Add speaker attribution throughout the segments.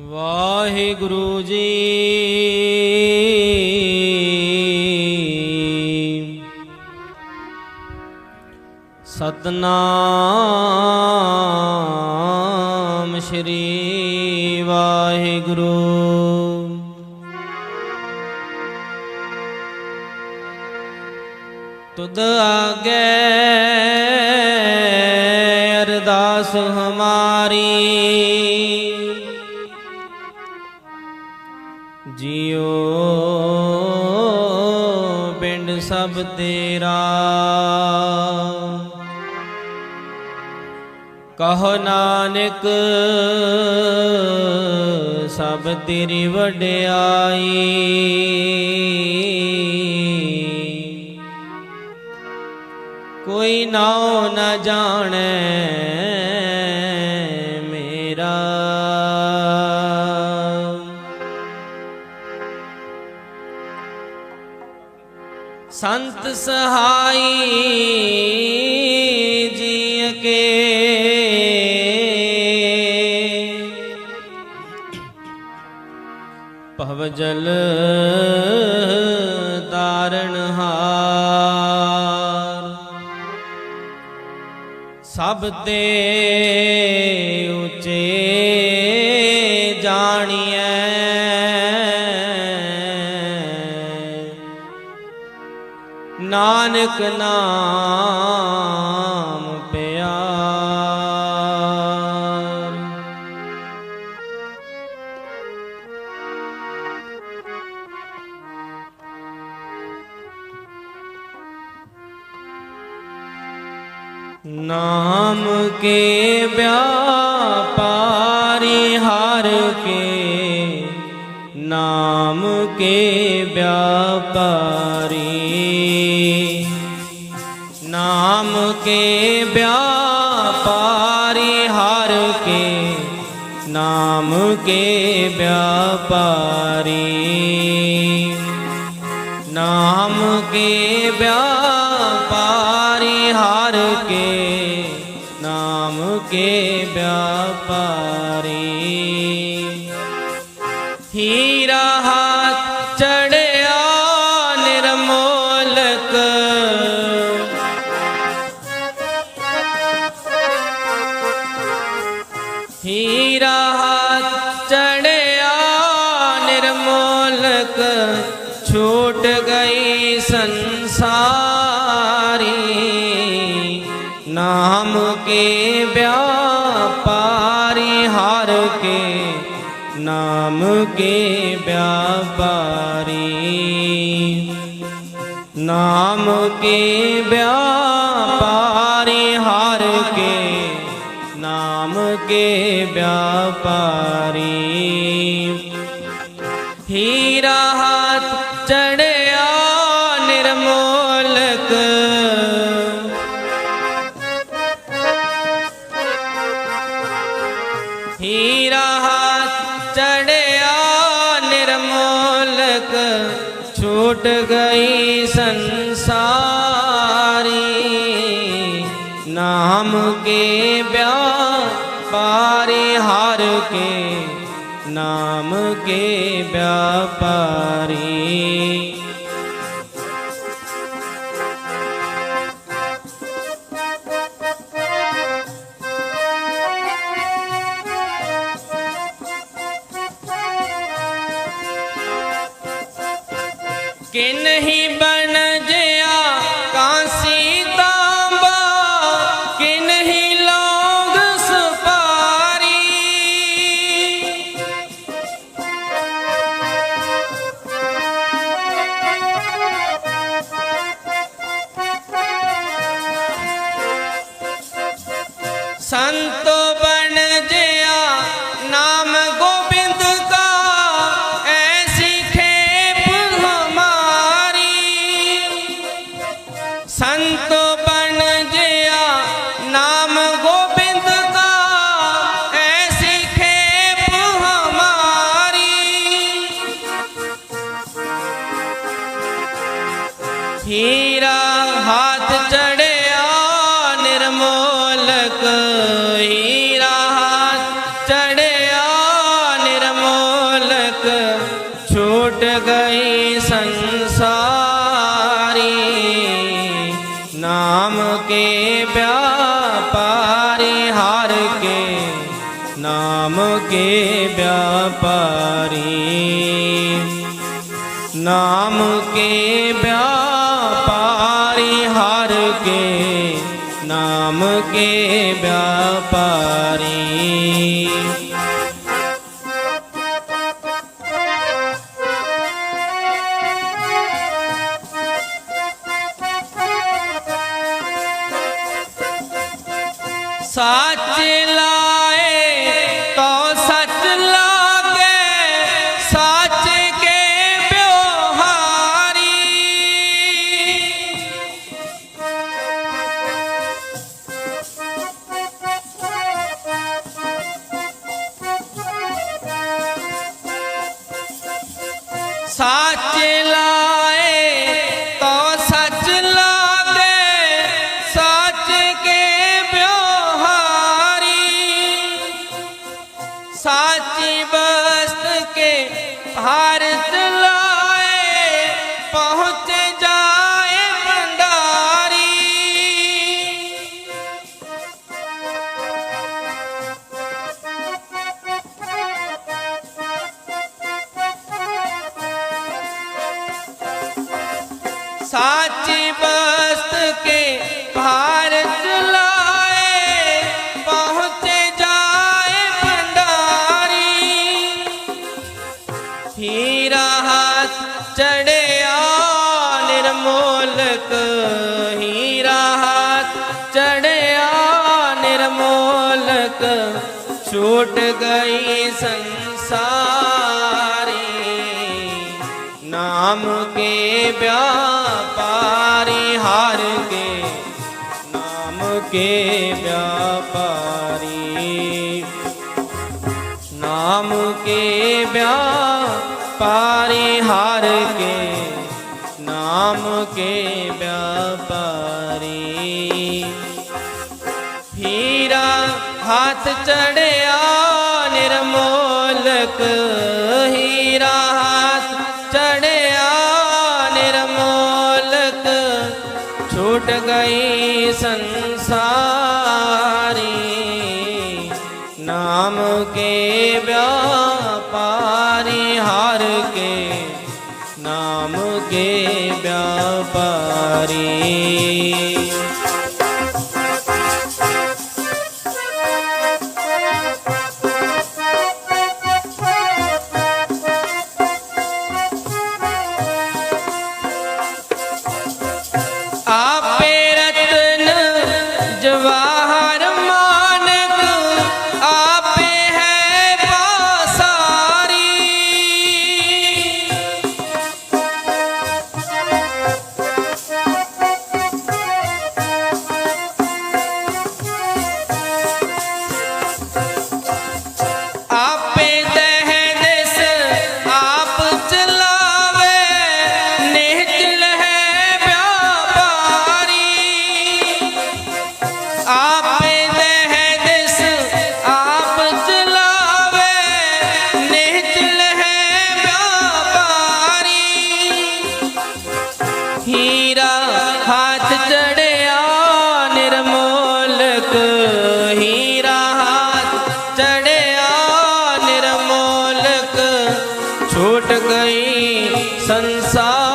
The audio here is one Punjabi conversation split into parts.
Speaker 1: ਵਾਹਿਗੁਰੂ ਜੀ। ਸਤਨਾਮ। ਜਿਉ ਪਿੰਡ ਸਭ ਤੇਰਾ। ਕਹੋ ਨਾਨਕ ਸਭ ਤੇਰੀ ਵਡਿਆਈ। ਕੋਈ ਨਾਉ ਨਾ ਜਾਣੈ ਸੰਤ ਸਹਾਈ ਜੀ ਕੇ ਭਵ ਜਲ ਤਾਰਨ ਹਾਰ। ਸਭ ਤੇ ਉਚੇ ਜਾਣੀਐ। ਨਾਨਕ ਨਾਮ ਪਿਆਰ। ਨਾਮ ਕੇ ਵਿਆਪਾਰੀ ਹਰ ਕੇ ਨਾਮ ਕੇ ਵਿਆਪਾਰੀ ਕੇ ਵਿਆਪਾਰੀ। ਨਾਮ ਕੇ ਵਿਆਪਾਰੀ ਹਰ ਕੇ ਨਾਮ ਕੇ ਵਿਆਪਾਰੀ। ਹੀਰਾ ਨਾਮ ਕੇ ਨਾਮ ਕੇ ਵਿਆਪਾਰੀ ਹਰ ਕੇ ਨਾਮ ਕੇ ਬਿਆਪਾਰੀ ਛੂਟ ਗਈ ਸੰਸਾਰੀ ਨਾਮ ਕੇ ਵਿਆਪਾਰੀ ਹਰ ਕੇ ਨਾਮ ਕੇ ਬਿਆਪਾਰੀ के नहीं बा ਛੁੱਟ ਗਈ ਸੰਸਾਰੀ, ਨਾਮ ਕੇ ਵਿਆਪਾਰੀ, ਹਰ ਕੇ ਨਾਮ ਕੇ ਵਿਆਪਾਰੀ। ਨਾਮ ਕੇ ਵਿਆਪਾਰੀ, ਹਰ ਕੇ ਨਾਮ ਕੇ ਵਿਆਪਾਰੀ। सच लाए तो सच लागे सच के प्योहारी। सच लाए ਸਾਚੀ ਬਸਤ ਕੇ ਭਾਰ ਚਲਾਏ ਪਹੁੰਚੇ ਜਾਏ ਭੰਡਾਰੀ ਹੀਰਾ ਹੱਥ ਚੜਿਆ ਨਿਰਮੋਲਕ ਹੀਰਾ ਹੱਥ ਚੜਿਆ ਨਿਰਮੋਲਕ ਛੁੱਟ ਗਈ ਸੰਸਾਰ ਨਾਮ ਕੇ ਵਿਆਪਾਰੀ ਹਰ ਕੇ। ਨਾਮ ਕੇ ਵਿਆਪਾਰੀ। ਨਾਮ ਕੇ ਵਿਆਪਾਰੀ ਹਰ ਕੇ। ਨਾਮ ਕੇ ਵਿਆਪਾਰੀ। ਹੀਰਾ ਹੱਥ ਚੜਿਆ ਨਿਰਮੋਲਕ। ਹੀਰਾ ਟੁੱਟ ਗਏ ਸੰਸਾਰੀ ਨਾਮ ਕੇ ਵਿਆਪਾਰੀ ਹਾਰ ਕੇ ਨਾਮ ਕੇ ਵਿਆਪਾਰੀ सार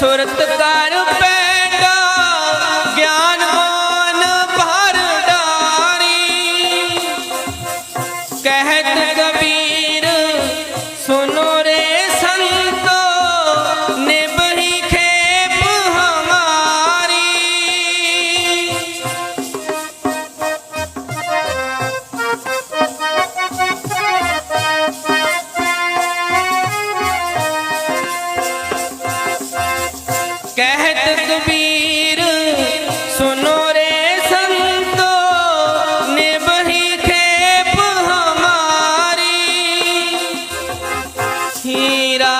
Speaker 1: ਸੁਰਤ ਕਰ ਪੈਂਡਾ ਕਹਿਤ ਕਬੀਰ ਸੁਨੋ ਰੇ ਸੰਤੋ ਨਿਭੀ ਖੇਪ ਹਮਾਰੀ। ਹੀਰਾ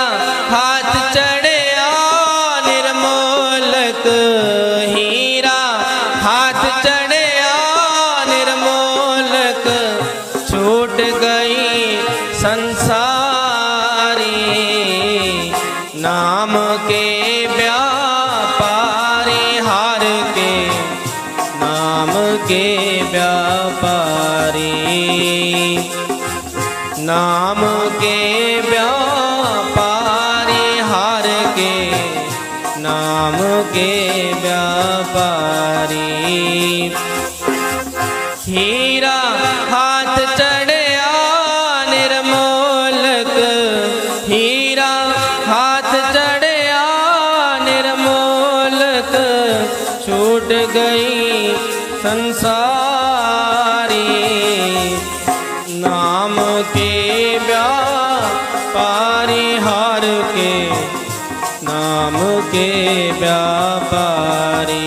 Speaker 1: ਹੱਥ ਚੜਿਆ ਨਿਰਮੋਲਕ, ਹੀਰਾ ਹੱਥ ਚੜਿਆ ਨਿਰਮੋਲਕ, ਛੂਟ ਗਈ ਸੰਸਾਰੀ। ਨਾਮ ਕੇ ਵਿਆਪਾਰੀ ਛੂਟ ਗਈ ਸੰਸਾਰੀ। ਨਾਮ ਕੇ ਵਿਆਪਾਰੀ ਹਾਰ ਕੇ। ਨਾਮ ਕੇ ਵਿਆਪਾਰੀ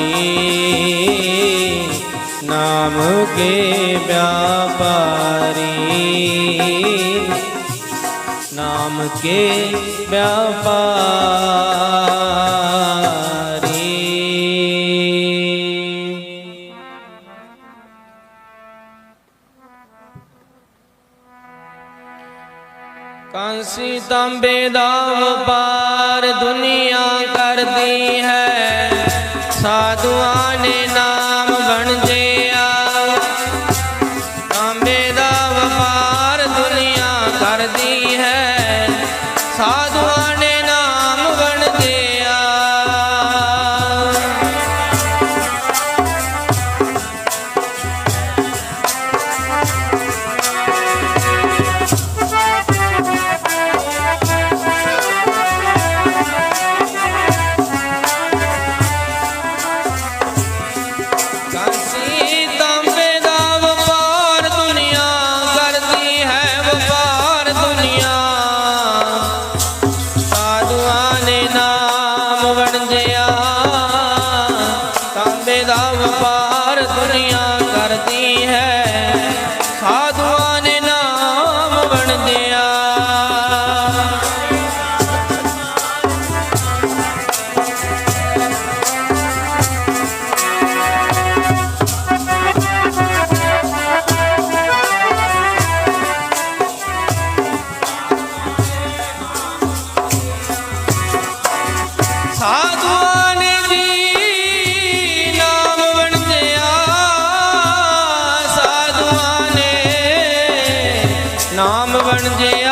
Speaker 1: ਨਾਮ ਕੇ ਵਿਆਪਾਰੀ ਨਾਮ ਕੇ ਵਿਆਪਾਰੀ ਤਾਂਬੇ ਦਾ ਵਪਾਰ ਦੁਨੀਆ ਕਰਦੀ ਹੈ। ਵਣਜਿਆ ਤਾਂਬੇ ਦਾ ਵਪਾਰ ਦੁਨੀਆ ਕਰਦੀ ਹੈ। પણ જે